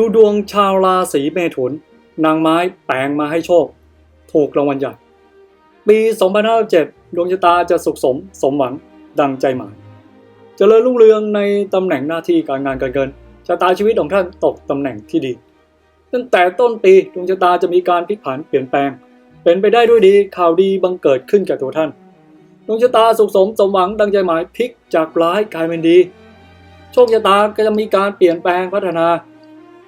ดูดวงชาวราศีเมถุน นางไม้แปลงมาให้โชค ถูกรางวัลใหญ่ ปี2507ดวงชะตาจะสุขสมสมหวังดังใจหมายเจริญรุ่งเรืองในตำแหน่งหน้าที่การงานการเงินชะตาชีวิตของท่านตกตำแหน่งที่ดี ตั้งแต่ต้นปีดวงชะตาจะมีการพลิกผันเปลี่ยนแปลง เป็นไปได้ด้วยดีข่าวดีบังเกิดขึ้นแก่ตัวท่านดวงชะตาสุขสมสมหวังดังใจหมายพลิกจากร้ายกลายเป็นดี โชคชะตาก็จะมีการเปลี่ยนแปลงพัฒนา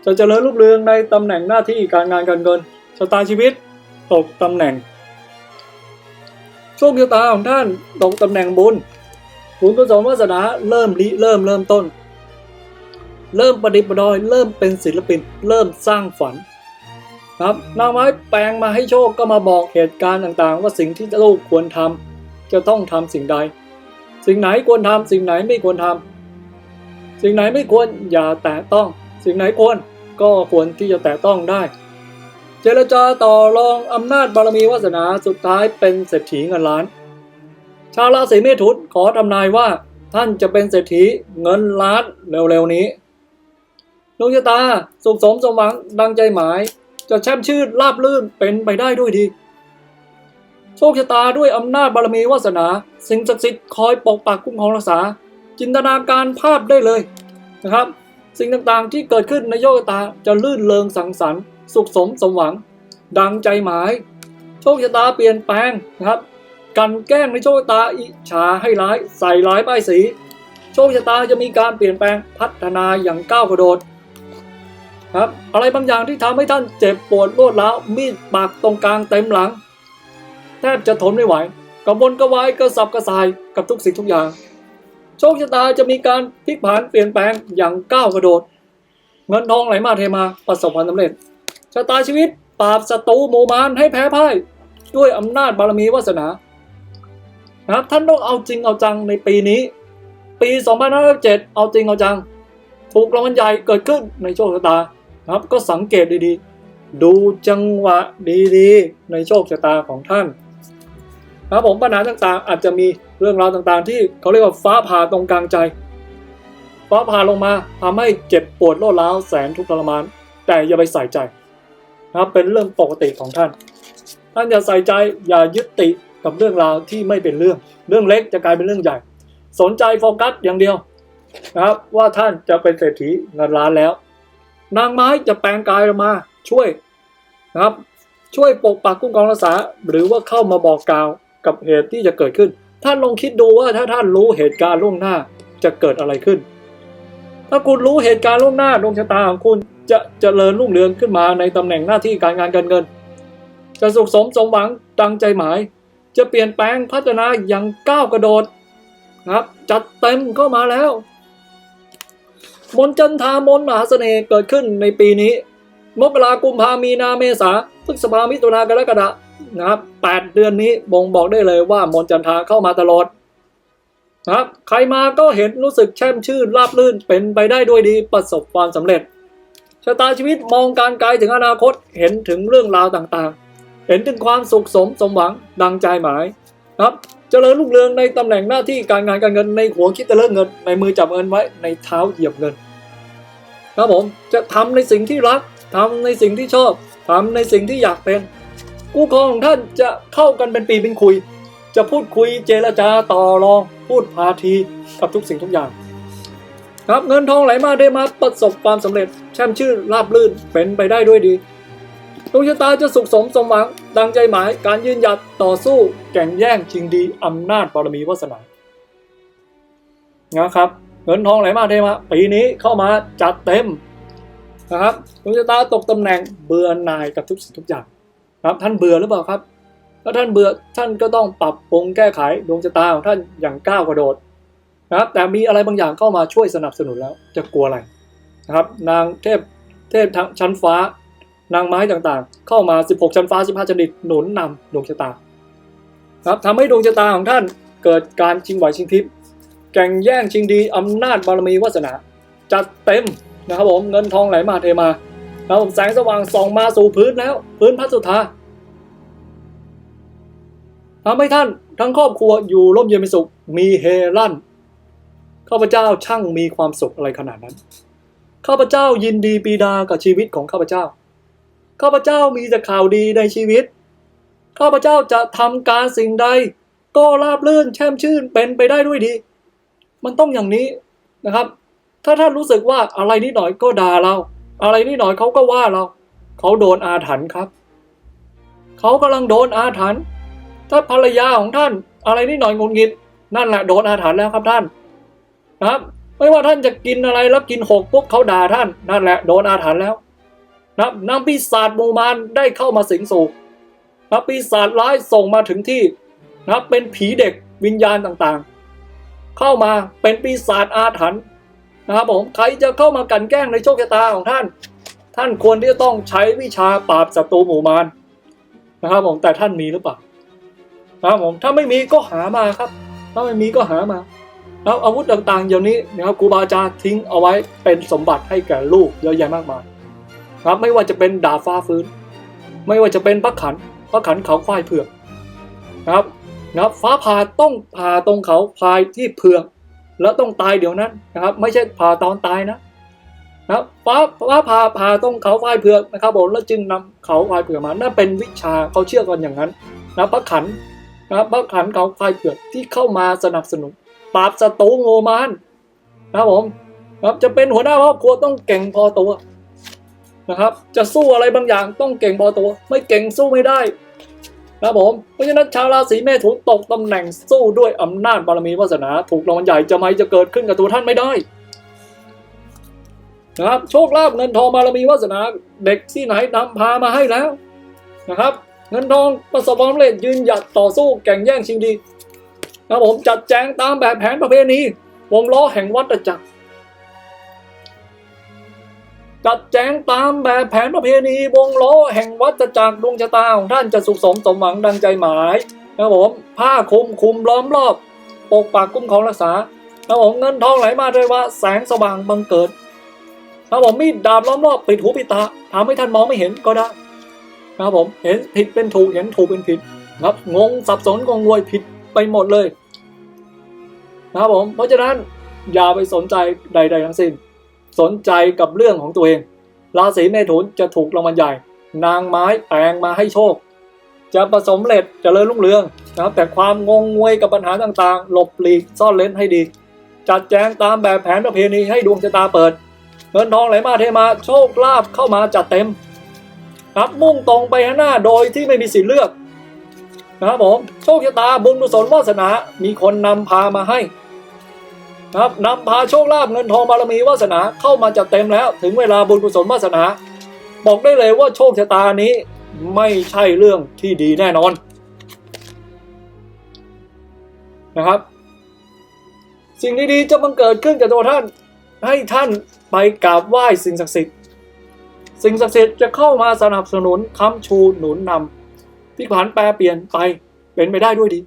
จะเจริญรุ่งเรืองในตำแหน่งหน้าที่การงานการเงินชะตาชีวิต ตกตำแหน่งโชคชะตาของท่านตกตำแหน่งบุญบุญกุศลวาสนาเริ่มริเริ่มเริ่มต้น เริ่มประดิษฐ์ประดอย เริ่มเป็นศิลปิน เริ่มสร้างฝันครับนางไม้แปลงมาให้โชคก็มาบอกเหตุการณ์ต่างๆ ว่าสิ่งที่ลูกควรทำจะต้องทำสิ่งใด สิ่งไหนควรทำสิ่งไหนไม่ควรทำสิ่งไหนไม่ควรอย่าแตะต้อง สิ่งไหนควร ก็ควรที่จะแตะต้องได้ เจรจาต่อรองอำนาจบารมีวาสนาสุดท้ายเป็นเศรษฐีเงินล้าน ชาวราศีเมถุนขอทำนายว่าท่านจะเป็นเศรษฐีเงินล้านเร็วๆนี้ดวงชะตาสุขสมสมหวังดังใจหมาย จะแช่มชื่นราบลื่นเป็นไปได้ด้วยดี โชคชะตาด้วยอำนาจบารมีวาสนา สิ่งศักดิ์สิทธิ์คอยปกปักคุ้มครองรักษา จินตนาการภาพได้เลยนะครับ สิ่งต่างๆที่เกิดขึ้นในโชคชะตาจะลื่นเลงสังสรรค์สุขสมสมหวัง ดังใจหมาย โชคชะตาเปลี่ยนแปลงนะครับกันแกล้งในโชคชะตาอิจฉาให้ร้ายใส่ร้ายป้ายสี โชคชะตาจะมีการเปลี่ยนแปลงพัฒนาอย่างก้าวกระโดดครับอะไรบางอย่างที่ทำให้ท่านเจ็บปวดรวดร้าวมีดปากตรงกลางเต็มหลัง แทบจะทนไม่ไหวกระบนกระวายกระสับกระส่ายกับทุกสิ่งทุกอย่าง โชคชะตาจะมีการพลิกผันเปลี่ยนแปลงอย่างก้าวกระโดด เงินทองไหลมาเทมาประสบความสำเร็จชะตาชีวิตปราบศัตรูโมมานให้แพ้พ่ายด้วยอำนาจบารมีวาสนานะครับท่านต้องเอาจริงเอาจังในปีนี้ ปี 2507เอาจริงเอาจัง ถูกรางวัลใหญ่เกิดขึ้นในโชคชะตานะครับก็สังเกตดีๆ ดูจังหวะดีๆ ในโชคชะตาของท่าน นะครับผมปัญหาต่างๆ อาจจะมีเรื่องราวต่างๆ ที่เขาเรียกว่าฟ้าผ่าตรงกลางใจ ฟ้าผ่าลงมาทำให้เจ็บปวดโลดร้าวแสนทุกข์ทรมาน แต่อย่าไปใส่ใจนะครับเป็นเรื่องปกติของท่าน ท่านอย่าใส่ใจอย่ายึดติดกับเรื่องราวที่ไม่เป็นเรื่อง เรื่องเล็กจะกลายเป็นเรื่องใหญ่ สนใจโฟกัสอย่างเดียวนะครับว่าท่านจะเป็นเศรษฐีเงินล้านแล้ว นางไม้จะแปลงกายออกมาช่วยนะครับช่วยปกปักคุ้มครองรักษา หรือว่าเข้ามาบอกกล่าว กับเหตุที่จะเกิดขึ้น ท่านลองคิดดูว่าถ้าท่านรู้เหตุการณ์ล่วงหน้าจะเกิดอะไรขึ้น ถ้าคุณรู้เหตุการณ์ล่วงหน้าดวงชะตาของคุณจะเจริญรุ่งเรืองขึ้นมาในตำแหน่งหน้าที่การงานการเงิน จะสุขสมสมหวังดังใจหมาย จะเปลี่ยนแปลงพัฒนาอย่างก้าวกระโดดนะครับ จัดเต็มเข้ามาแล้ว มนต์จันทามนต์มหาเสน่ห์เกิดขึ้นในปีนี้มกรากุมภามีนาเมษาพฤษภามิถุนากรกฎา นะครับแปดเดือนนี้บ่งบอกได้เลยว่ามนจันทาเข้ามาตลอดนะครับ ใครมาก็เห็นรู้สึกแช่มชื่นราบลื่นเป็นไปได้ด้วยดีประสบความสำเร็จชะตาชีวิตมองการไกลถึงอนาคตเห็นถึงเรื่องราวต่างๆ เห็นถึงความสุขสมสมหวังดังใจหมายครับเจริญรุ่งเรืองในตำแหน่งหน้าที่การงานการเงินในหัวคิดจะเลิกเงิน ในมือจับเงินไว้ในเท้าเหยียบเงินครับผมจะทำในสิ่งที่รักทำในสิ่งที่ชอบทำในสิ่งที่อยากเป็น กู้ครองของท่านจะเข้ากันเป็นปีเป็นคุย จะพูดคุยเจรจาต่อรอง พูดพาทีกับทุกสิ่งทุกอย่าง ครับเงินทองไหลมาได้มาประสบความสำเร็จแช่มชื่นราบลื่นเป็นไปได้ด้วยดีดวงชะตาจะสุขสมสมหวังดังใจหมายการยืนหยัดต่อสู้แข่งแย่งชิงดีอำนาจบารมีวาสนานะครับ เงินทองไหลมาเทมาปีนี้เข้ามาจัดเต็มนะครับดวงชะตาตกตำแหน่งเบื่อหน่ายกับทุกสิ่งทุกอย่าง ครับท่านเบื่อหรือเปล่าครับถ้าท่านเบื่อท่านก็ต้องปรับปรุงแก้ไขดวงชะตาของท่านอย่างก้าวกระโดดนะครับแต่มีอะไรบางอย่างเข้ามาช่วยสนับสนุนแล้วจะกลัวอะไรนะครับนางเทพเทพทั้งชั้นฟ้านางไม้ต่างๆ เข้ามา 16 ชั้นฟ้า 15 ชนิดหนุนนำดวงชะตาครับทำให้ดวงชะตาของท่านเกิดการชิงไหวชิงพริบแข่งแย่งชิงดีอำนาจบารมีวาสนา จัดเต็มนะครับผมเงินทองไหลมาเทมา แล้วแสงสว่างส่องมาสู่พื้นแล้ว พื้นพัสุธาทำให้ท่านทั้งครอบครัวอยู่ร่มเย็นเป็นสุขมีเฮลั่นข้าพเจ้าช่างมีความสุขอะไรขนาดนั้นข้าพเจ้ายินดีปีดากับชีวิตของข้าพเจ้าข้าพเจ้ามีแต่ข่าวดีในชีวิตข้าพเจ้าจะทำการสิ่งใด ก็ราบรื่นแช่มชื่นเป็นไปได้ด้วยดี มันต้องอย่างนี้นะครับ ถ้าท่านรู้สึกว่าอะไรนิดหน่อยก็ด่าเรา อะไรนิดหน่อยเขาก็ว่าเราเขาโดนอาถรรพ์ครับ เขากำลังโดนอาถรรพ์ถ้าภรรยาของท่าน อะไรนิดหน่อยงุนงิดนั่นแหละโดนอาถรรพ์แล้วครับท่านนะครับ ไม่ว่าท่านจะกินอะไรแล้วกินหกปุ๊บเขาด่าท่านนั่นแหละโดนอาถรรพ์แล้วนะครับนำปีศาจมูมารได้เข้ามาสิงสู่นะครับปีศาจร้ายส่งมาถึงที่นะเป็นผีเด็กวิญญาณต่างๆ เข้ามาเป็นปีศาจอาถรรพ์ นะครับผมใครจะเข้ามากันแกล้งในโชคชะตาของท่าน ท่านควรที่จะต้องใช้วิชาปราบศัตรูหมู่มารนะครับผมแต่ท่านมีหรือเปล่านะครับผมถ้าไม่มีก็หามาครับ ถ้าไม่มีก็หามาแล้วอาวุธต่างๆอย่างนี้นะครับครูบาอาจารย์ทิ้งเอาไว้เป็นสมบัติให้แก่ลูกเยอะแยะมากมายครับไม่ว่าจะเป็นดาฟ้าฟื้น ไม่ว่าจะเป็นพระขันพระขันเขาควายเผือกนะครับนะครับฟ้าผ่าต้องผ่าตรงเขาพายที่เผือก แล้วต้องตายเดี๋ยวนั้นนะครับ ไม่ใช่ผ่าตอนตายนะนะฟ้าฟ้าผ่าผ่าตรงเขาควายเผือกนะครับผมแล้วจึงนำเขาควายเผือกมานั่นเป็นวิชาเขาเชื่อกันอย่างนั้นนะพระขันนะพระขันเขาควายเผือกที่เข้ามาสนับสนุนปราบศัตรูโงมานนะครับผมครับจะเป็นหัวหน้าครอบครัวต้องเก่งพอตัวนะครับ จะสู้อะไรบางอย่างต้องเก่งพอตัว ไม่เก่งสู้ไม่ได้ นะครับผม เพราะฉะนั้นชาวราศีเมถุนตกตำแหน่งสู้ด้วยอำนาจบารมีวาสนา ถูกรางวัลใหญ่จะไม่จะเกิดขึ้นกับตัวท่านไม่ได้นะครับโชคลาภเงินทองบารมีวาสนา เด็กที่ไหนนำพามาให้แล้วนะครับ เงินทองประสบความสำเร็จยืนหยัดต่อสู้แข่งแย่งชิงดีครับผมจัดแจงตามแบบแผนประเพณีวงล้อแห่งวัฏจักร จัดแจงตามแบบแผนประเพณีวงล้อแห่งวัฏจักรดวงชะตาของท่านจะสุขสมสมหวังดังใจหมายครับผมผ้าคลุมคุมล้อมรอบ ปกปักคุ้มครองรักษาครับผมเงินทองไหลมาด้วยว่าแสงสว่างบังเกิดครับผมมีดดาบล้อมรอบปิดหูปิดตาทำให้ท่านมองไม่เห็นก็ได้นะครับผมเห็นผิดเป็นถูกเห็นถูกเป็นผิดครับงงสับสนงงงวยผิดไปหมดเลยนะครับผมเพราะฉะนั้นอย่าไปสนใจใด ๆ ทั้งสิ้น สนใจกับเรื่องของตัวเอง ราศีเมถุนจะถูกรางวัลใหญ่ นางไม้แปลงมาให้โชค จะประสมเร็จเจะเริญรุ่งเรืองนะครับแต่ความงงงวยกับปัญหาต่างๆ หลบหลีกซ่อนเล้นให้ดี จัดแจงตามแบบแผนประเพณีให้ดวงชะตาเปิด เงินทองไหลมาเทมาโชคลาภเข้ามาจัดเต็มครับมุ่งตรงไปข้างหน้าโดยที่ไม่มีสิทธิ์เลือกนะครับผมโชคชะตาบุญกุศลวาสนา มีคนนำพามาให้ ครับนำพาโชคลาภเงินทองบารมีวาสนาเข้ามาจัดเต็มแล้ว ถึงเวลาบุญกุศลวาสนา บอกได้เลยว่าโชคชะตานี้ไม่ใช่เรื่องที่ดีแน่นอนนะครับ สิ่งดีๆจะบังเกิดขึ้นกับตัวท่าน ให้ท่านไปกราบไหว้สิ่งศักดิ์สิทธิ์สิ่งศักดิ์สิทธิ์จะเข้ามาสนับสนุนค้ำชูหนุนนำที่ผันแปรเปลี่ยนไปเป็นไปได้ด้วยดี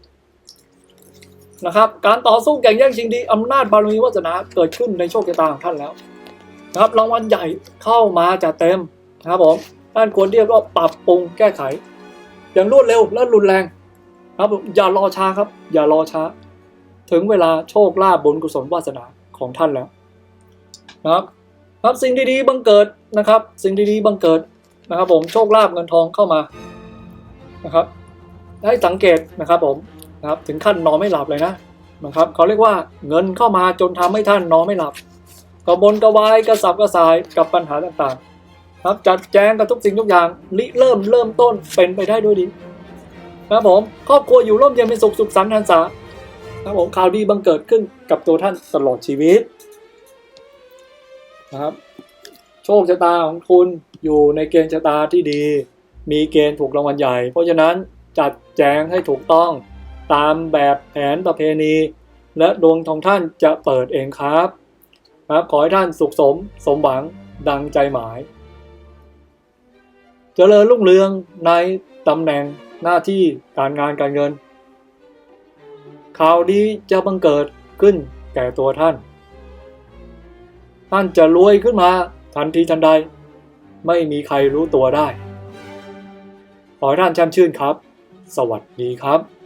นะครับ การต่อสู้แข่งแย่งชิงดีอำนาจบารมีวาสนาเกิดขึ้นในโชคชะตาของท่านแล้วนะครับรางวัลใหญ่เข้ามาจัดเต็มนะครับผมท่านควรที่จะปรับปรุงแก้ไข อย่างรวดเร็วและรุนแรงครับอย่ารอช้าครับ อย่ารอช้า ถึงเวลาโชคลาภบุญกุศลวาสนาของท่านแล้วนะครับครับสิ่งดีๆบังเกิดนะครับ สิ่งดีๆบังเกิดนะครับ ผมโชคลาภเงินทองเข้ามานะครับ ให้สังเกตนะครับผม นะครับถึงขั้นนอนไม่หลับเลยนะนะครับเขาเรียกว่าเงินเข้ามาจนทำให้ท่านนอนไม่หลับกระบนกระวายกระสับกระส่ายกับปัญหาต่างๆครับจัดแจงกับทุกสิ่งทุกอย่างริเริ่มเริ่มต้นเป็นไปได้ด้วยดีนะครับผมครอบครัวอยู่ร่มเย็นเป็นสุขสุขสันต์ทันษานะครับผมข่าวดีบังเกิดขึ้นกับตัวท่านตลอดชีวิตนะครับโชคชะตาของคุณอยู่ในเกณฑ์ชะตาที่ดี มีเกณฑ์ถูกรางวัลใหญ่ เพราะฉะนั้นจัดแจงให้ถูกต้อง ตามแบบแผนประเพณี และดวงของท่านจะเปิดเองครับครับขอให้ท่านสุขสมสมหวังดังใจหมาย เจริญรุ่งเรืองในตำแหน่งหน้าที่การงานการเงิน ข่าวดีจะบังเกิดขึ้นแก่ตัวท่าน ท่านจะรวยขึ้นมาทันทีทันใด ไม่มีใครรู้ตัวได้ ขอให้ท่านแช่มชื่นครับ สวัสดีครับ